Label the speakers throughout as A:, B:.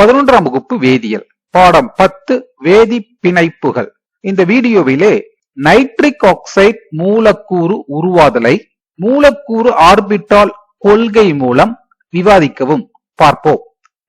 A: பதினொன்றாம் வகுப்பு வேதியியல். பாடம் பத்து வேதி பிணைப்புகள். இந்த வீடியோவிலே நைட்ரிக் ஆக்சைடு மூலக்கூறு உருவாதலை மூலக்கூறு ஆர்பிட்டால் கொள்கை மூலம் விவாதிக்கவும். பார்ப்போம்.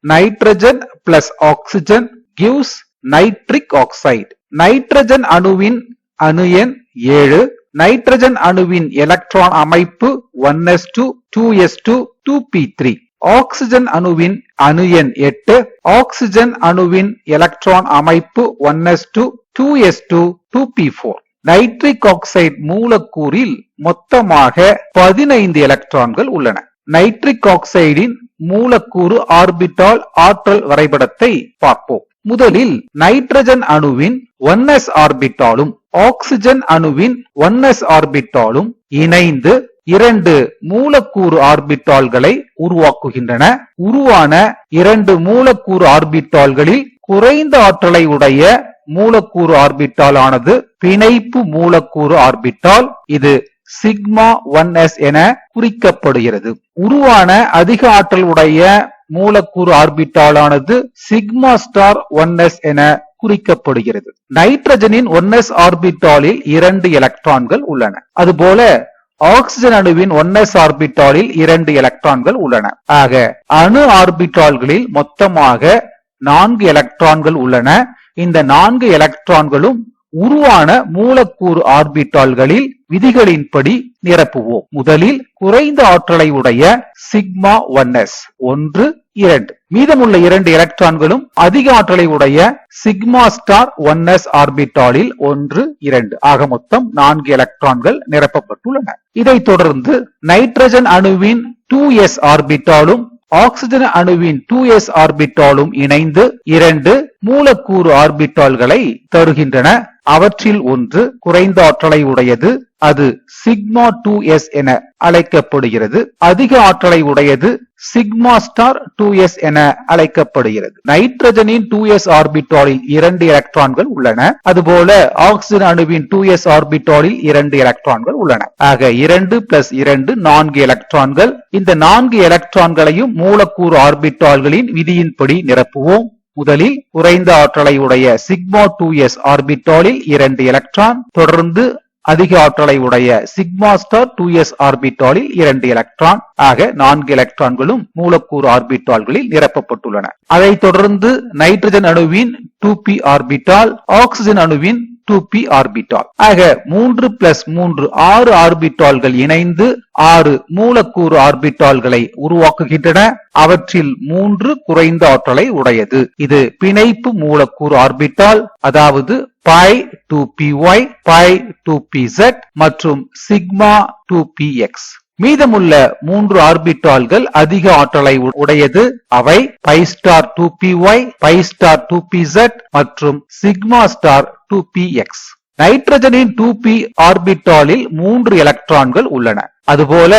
A: Nitrogen plus oxygen gives nitric oxide nitrogen அணுவின் அணு எண் ஏழு. நைட்ரஜன் அணுவின் எலக்ட்ரான் அமைப்பு one s two two s two two p three oxygen அணுவின் அணு எண் எட்டு ஆக்சிஜன் அணுவின் எலக்ட்ரான் அமைப்பு one s two two s two two p four nitric oxide மூலக்கூறில் மொத்தமாக பதினைந்து எலக்ட்ரான்கள் உள்ளன. நைட்ரிக் ஆக்சைடின் மூலக்கூறு ஆர்பிட்டால் ஆற்றல் வரைபடத்தை பார்ப்போம். முதலில் நைட்ரஜன் அணுவின் ஒன் எஸ் ஆர்பிட்டாலும் ஆக்சிஜன் அணுவின் ஒன் எஸ் ஆர்பிட்டாலும் இணைந்து இரண்டு மூலக்கூறு ஆர்பிட்டால்களை உருவாக்குகின்றன. உருவான இரண்டு மூலக்கூறு ஆர்பிட்டால்களில் குறைந்த ஆற்றலை உடைய மூலக்கூறு ஆர்பிட்டால் ஆனது பிணைப்பு மூலக்கூறு ஆர்பிட்டால் இது சிக்மா ஒன் எஸ் என குறிக்கப்படுகிறது. உருவான அதிக ஆற்றல் உடைய மூலக்கூறு ஆர்பிட்டால் ஆனது சிக்மா ஸ்டார் ஒன் எஸ் என குறிக்கப்படுகிறது. நைட்ரஜனின் ஒன் எஸ் ஆர்பிட்டாலில் இரண்டு எலக்ட்ரான்கள் உள்ளன. அதுபோல ஆக்சிஜன் அணுவின் ஒன்னஸ் ஆர்பிட்டாலில் இரண்டு எலக்ட்ரான்கள் உள்ளன. ஆக அணு ஆர்பிட்டால்களில் மொத்தமாக நான்கு எலக்ட்ரான்கள் உள்ளன. இந்த நான்கு எலக்ட்ரான்களும் உருவான மூலக்கூறு ஆர்பிட்டால்களில் விதிகளின்படி நிரப்புவோம். முதலில் குறைந்த ஆற்றலை உடைய சிக்மா ஒன் எஸ் ஒன்று இரண்டு. மீதமுள்ள இரண்டு எலக்ட்ரான்களும் அதிக ஆற்றலை உடைய சிக்மா ஸ்டார் ஒன் எஸ் ஆர்பிட்டாலில் ஒன்று இரண்டு. ஆக மொத்தம் நான்கு எலக்ட்ரான்கள் நிரப்பப்பட்டுள்ளன. இதைத் தொடர்ந்து நைட்ரஜன் அணுவின் டூ எஸ் ஆர்பிட்டாலும் ஆக்சிஜன் அணுவின் டூ எஸ் ஆர்பிட்டாலும் இணைந்து இரண்டு மூலக்கூறு ஆர்பிட்டால்களை தருகின்றன. அவற்றில் ஒன்று குறைந்த ஆற்றலை உடையது அது சிக்மா டூ எஸ் என அழைக்கப்படுகிறது. அதிக ஆற்றலை உடையது சிக்மா ஸ்டார் டூ எஸ் என அழைக்கப்படுகிறது. நைட்ரஜனின் டூ எஸ் ஆர்பிட்டாலில் இரண்டு எலக்ட்ரான்கள் உள்ளன. அதுபோல ஆக்சிஜன் அணுவின் டூ எஸ் ஆர்பிட்டாலில் இரண்டு எலக்ட்ரான்கள் உள்ளன. ஆக இரண்டு பிளஸ் இரண்டு நான்கு எலக்ட்ரான்கள். இந்த நான்கு எலக்ட்ரான்களையும் மூலக்கூறு ஆர்பிட்டால்களின் விதியின்படி நிரப்புவோம். முதலில் குறைந்த ஆற்றலை உடைய சிக்மா டூ எஸ் ஆர்பிட்டாலில் இரண்டு எலக்ட்ரான். தொடர்ந்து அதிக ஆற்றலை உடைய சிக்மா ஸ்டார் டூ எஸ் ஆர்பிட்டாலில் இரண்டு எலக்ட்ரான் ஆக நான்கு எலக்ட்ரான்களும் மூலக்கூறு ஆர்பிட்டால்களில் நிரப்பப்பட்டுள்ளன. அதைத் தொடர்ந்து நைட்ரஜன் அணுவின் டூ பி ஆர்பிட்டால் ஆக்சிஜன் அணுவின் டூ பி ஆர்பிட்டால் ஆக மூன்று பிளஸ் மூன்று ஆறு ஆர்பிட்டால்கள் இணைந்து ஆறு மூலக்கூறு ஆர்பிட்டால்களை உருவாக்குகின்றன. அவற்றில் மூன்று குறைந்த ஆற்றலை உடையது. இது பிணைப்பு மூலக்கூறு ஆர்பிட்டால் அதாவது pi two p y pi two p z மற்றும் சிக்மா டூ பி எக்ஸ் மீதமுள்ள மூன்று ஆர்பிட்டால்கள் அதிக ஆற்றலை உடையது. அவை pi star two p y pi star two p z மற்றும் sigma star two p x நைட்ரஜனின் two p ஆர்பிட்டாலில் மூன்று எலக்ட்ரான்கள் உள்ளன. அதுபோல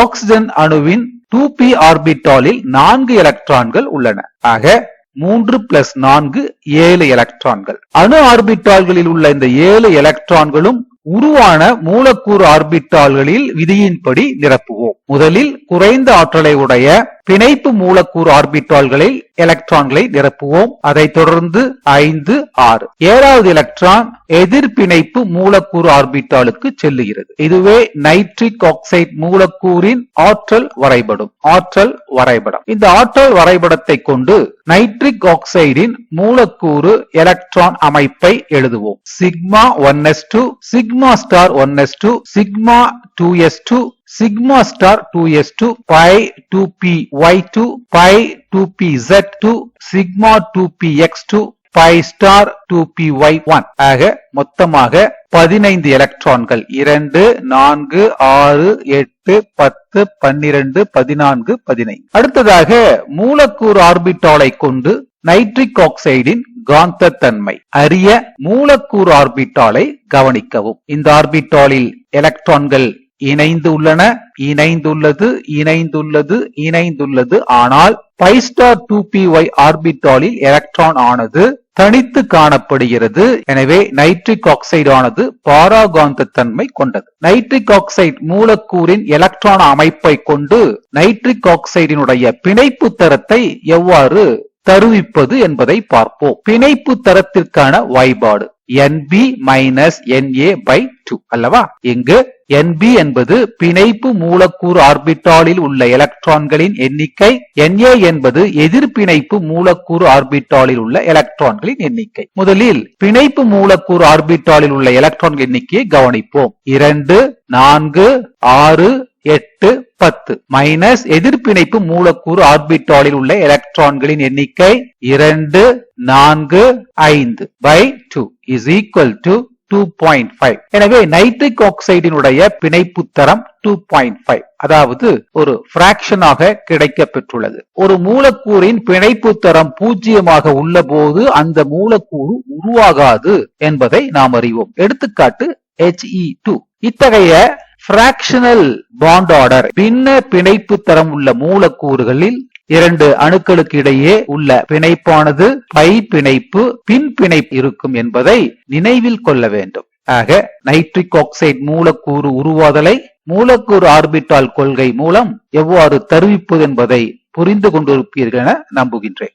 A: ஆக்சிஜன் அணுவின் டூ பி ஆர்பிட்டாலில் நான்கு எலக்ட்ரான்கள் உள்ளன. ஆக மூன்று பிளஸ் நான்கு ஏழு எலக்ட்ரான்கள் அணு ஆர்பிட்டால்களில் உள்ள இந்த ஏழு எலக்ட்ரான்களும் உருவான மூலக்கூறு ஆர்பிட்டால்களில் விதியின்படி நிரப்புவோம். முதலில் குறைந்த ஆற்றலை உடைய பிணைப்பு மூலக்கூறு ஆர்பிட்டால்களில் எலக்ட்ரான்களை நிரப்புவோம். அதைத் தொடர்ந்து ஐந்து ஆறு. ஏழாவது எலக்ட்ரான் எதிர் பிணைப்பு மூலக்கூறு ஆர்பிட்டாலுக்கு செல்லுகிறது. இதுவே நைட்ரிக் ஆக்சைடு மூலக்கூறின் ஆற்றல் வரைபடம் ஆற்றல் வரைபடம். இந்த ஆற்றல் வரைபடத்தை கொண்டு நைட்ரிக் ஆக்சைடின் மூலக்கூறு எலக்ட்ரான் அமைப்பை எழுதுவோம். Sigma one s two sigma star one s two sigma two s two sigma star 2s2 pi 2p y2 pi 2p z2 sigma 2p x2 pi star 2p y1 ஆக மொத்தமாக பதினைந்து எலக்ட்ரான்கள் இரண்டு நான்கு ஆறு எட்டு பத்து பன்னிரண்டு பதினான்கு பதினைந்து. அடுத்ததாக மூலக்கூறு ஆர்பிட்டாலை கொண்டு நைட்ரிக் ஆக்சைடின் காந்த தன்மை அறிய மூலக்கூறு ஆர்பிட்டாலை கவனிக்கவும். இந்த ஆர்பிட்டாலில் எலக்ட்ரான்கள் இணைந்து உள்ளன இணைந்துள்ளது இணைந்துள்ளது இணைந்துள்ளது. ஆனால் pi star two p y ஆர்பிட்டாலில் electron ஆனது தனித்து காணப்படுகிறது. எனவே நைட்ரிக் ஆக்சைடு ஆனது பாராகாந்த தன்மை கொண்டது. நைட்ரிக் ஆக்சைடு மூலக்கூறின் எலக்ட்ரான் அமைப்பை கொண்டு நைட்ரிக் ஆக்சைடினுடைய பிணைப்பு தரத்தை எவ்வாறு தருவிப்பது என்பதை பார்ப்போம். பிணைப்பு தரத்திற்கான வாய்பாடு NB minus NA by two அல்லவா? இங்கு NB என்பது பிணைப்பு மூலக்கூறு ஆர்பிட்டாலில் உள்ள எலக்ட்ரான்களின் எண்ணிக்கை. NA என்பது எதிர்பிணைப்பு மூலக்கூறு ஆர்பிட்டாலில் உள்ள எலக்ட்ரான்களின் எண்ணிக்கை. முதலில் பிணைப்பு மூலக்கூறு ஆர்பிட்டாலில் உள்ள எலக்ட்ரான் எண்ணிக்கையை கவனிப்போம். இரண்டு நான்கு ஆறு எட்டு பத்து. மைனஸ் எதிர்ப்பிணைப்பு மூலக்கூறு ஆர்பிட்டாலில் உள்ள எலக்ட்ரான்களின் எண்ணிக்கை இரண்டு நான்கு ஐந்து by two is equal to two point five எனவே நைட்ரிக் ஆக்சைடினுடைய பிணைப்பு தரம் டூ பாயிண்ட் ஃபைவ் அதாவது ஒரு பிராக்ஷனாக கிடைக்க பெற்றுள்ளது ஒரு மூலக்கூறின் பிணைப்பு தரம் பூஜ்ஜியமாக உள்ள போது அந்த மூலக்கூறு உருவாகாது என்பதை நாம் அறிவோம். எடுத்துக்காட்டு ஹெச்இ டூ இத்தகைய பிராக்ஷனல் பாண்ட் ஆர்டர் பின்ன பிணைப்பு தரம் உள்ள மூலக்கூறுகளில் இரண்டு அணுக்களுக்கு இடையே உள்ள பிணைப்பானது பை பிணைப்பு பின் பிணைப்பு இருக்கும் என்பதை நினைவில் கொள்ள வேண்டும். ஆக நைட்ரிக் ஆக்சைடு மூலக்கூறு உருவாதலை மூலக்கூறு ஆர்பிட்டால் கொள்கை மூலம் எவ்வாறு தருவிப்பது என்பதை புரிந்து கொண்டிருப்பீர்கள் என நம்புகின்றேன்.